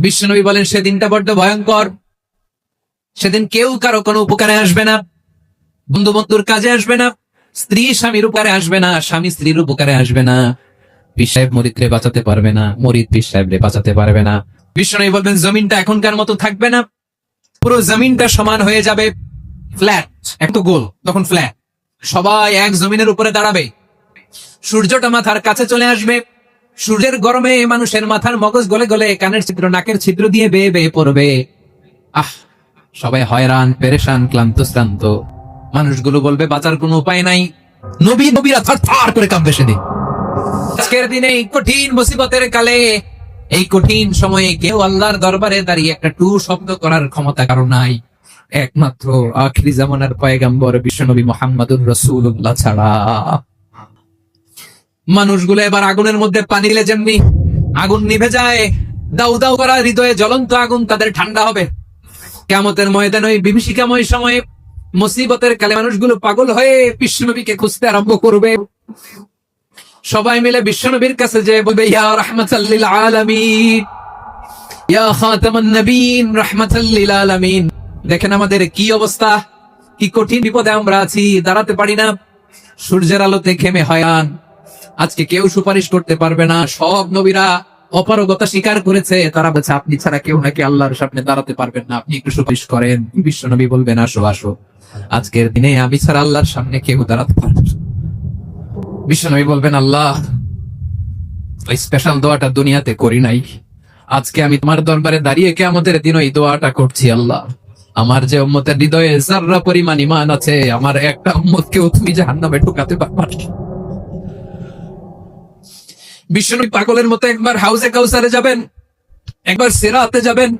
বিশ্বনবী বলেন, সেদিনটা বড্ড ভয়ঙ্কর। সেদিন কেউ কারও কোনো উপকারে আসবে না। বন্ধু বন্ধুর কাজে আসবে না। স্ত্রী স্বামীর উপকারে আসবে না। স্বামী স্ত্রীর উপকারে আসবে না। পীর সাহেব মরিদরে বাঁচাতে পারবে না। মরিদ পীর সাহেবরে বাঁচাতে পারবে না। বিশ্বনবী বলবেন, জমিনটা এখনকার মতো থাকবে না। পুরো জমিনটা সমান হয়ে যাবে। ফ্ল্যাট, এক তো গোল, তখন ফ্ল্যাট। সবাই এক জমিনের উপরে দাঁড়াবে। সূর্যটা মাথার কাছে চলে আসবে। সূর্যের গরমে মানুষের মাথার মগজ গলে গলে কানের ছিদ্র, নাকের ছিদ্র দিয়ে বেয়ে বেয়ে পড়বে। আহ, সবাই হয়রান, পেরেশান, ক্লান্ত, শ্রান্ত। মানুষগুলো বলবে, বাঁচার কোনো উপায় নাই। নবী, নবীরা থার করে কাঁপবে সেদিন। আজকের দিনে এই কঠিন মুসিবতের কালে, এই কঠিন সময়ে কেউ আল্লাহর দরবারে দাঁড়িয়ে একটা টু শব্দ করার ক্ষমতা কারও নাই। একমাত্র আখরি জামানার পয়গাম্বর বিশ্বনবী মোহাম্মদুর রসুল্লাহ ছাড়া। মানুষগুলো এবার আগুনের মধ্যে পানি দিলে যেমনি আগুন নিভে যায়, দাউ দাউ করা হৃদয়ে জ্বলন্ত আগুন তাদের ঠান্ডা হবে। কেমতের ময়দান ওই বিভীষিকাময় সময়ে মুসিবতের কালে মানুষগুলো পাগল হয়ে বিশ্বনবীকে খুঁজতে আরম্ভ করবে। সবাই মিলে বিশ্বনবীর কাছে যে বলবে ইয়া রাহমাতাল্লিল আলামিন। ইয়া খাতামান নবীন রাহমাতাল্লিল আলামিন। দেখেন আমাদের কি অবস্থা? কি কঠিন বিপদে আমরা আছি, দাঁড়াতে পারি না। সূর্যের আলোতে খেমে হয়ান আজকে কেউ সুপারিশ করতে পারবে না। সব নবীরা অপারগতা স্বীকার করেছে। তারা বলছে, আপনি ছাড়া কেউ নাকি আল্লাহর সামনে দাঁড়াতে পারবেন না। আপনি একটু সুপারিশ করেন। বিশ্ব নবী বলবেন, আসো আসো। আজকের দিনে আমি ছাড়া আল্লাহর সামনে কেউ দাঁড়াতে পারবে। বিশ্বনবী বলবেন, আল্লাহ, ওই স্পেশাল দোয়াটা দুনিয়াতে করি নাই। আজকে আমি তোমার দরবারে দাঁড়িয়ে কে আমাদের দিন ওই দোয়াটা করছি, আল্লাহ। আমার যে উম্মতের হৃদয়ে যার্রা পরিমাণ ইমান আছে, আমার একটা উম্মতকেও তুমি জাহান্নামে ঢুকাতে পারবা বিশ্বনবী পাগলের মতো একবার হাউসে কাউসারে যাবেন, একবার সেরাতে যাবেন,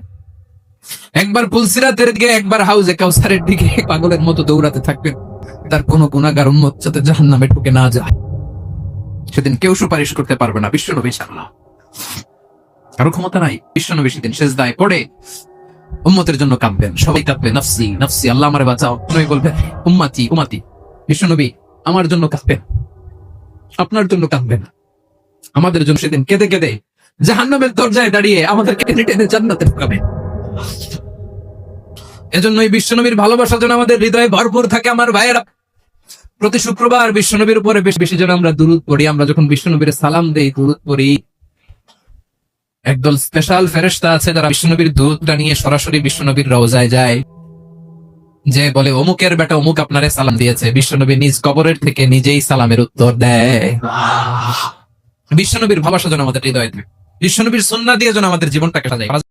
একবার পুলসিরাতের দিকে, একবার হাউসে কাউসারের দিকে, পাগলের মতো দৌড়াতে থাকবেন। তার কোনো গুণাগার উম্মত যাতে জাহান্নামে ঢুকে না যায়। সেদিন কেউ সুপারিশ করতে পারবে না বিশ্বনবী সাল্লাহ কারও ক্ষমতা নাই বিশ্বনবী সেদিন শেষ দায় পড়ে উম্মতের জন্য কাঁদবেন। সবাই কাঁদবে, নফসি নফসি, আল্লাহ আমার বাঁচাও। নবী বলবেন, উম্মাতি উম্মাতি বিশ্বনবী আমার জন্য কাঁদবেন, আপনার জন্য কাঁদবেন। আমাদের জন্য সেদিন কেঁদে কেঁদে জাহান্নামের দরজায় দাঁড়িয়ে আমাদেরকে টেনে টেনে জান্নাতে ঢুকাবে। এজন্য এই বিশ্বনবীর ভালোবাসা যেন আমাদের হৃদয়ে ভরপুর থাকে আমার ভাইয়েরা। প্রতি শুক্রবার বিশ্বনবীর উপরে বেশ বেশি যেন আমরা দুরুদ পড়ি, আমরা যখন বিশ্বনবীর সালাম দেই, দুরুদ পড়ি, একদল স্পেশাল ফেরেশতা আছে যারা বিশ্বনবীর দুধটা নিয়ে সরাসরি বিশ্বনবীর রওজায় যায়। যে বলে, অমুকের বেটা অমুক আপনারে সালাম দিয়েছে। বিশ্বনবী নিজ কবরের থেকে নিজেই সালামের উত্তর দেয়। বিশ্বনবীর ভাবাসা যেন আমাদের হৃদয় থাকে। বিশ্বনবীর সন্না দিয়ে যেন আমাদের জীবনটাকে সাজাই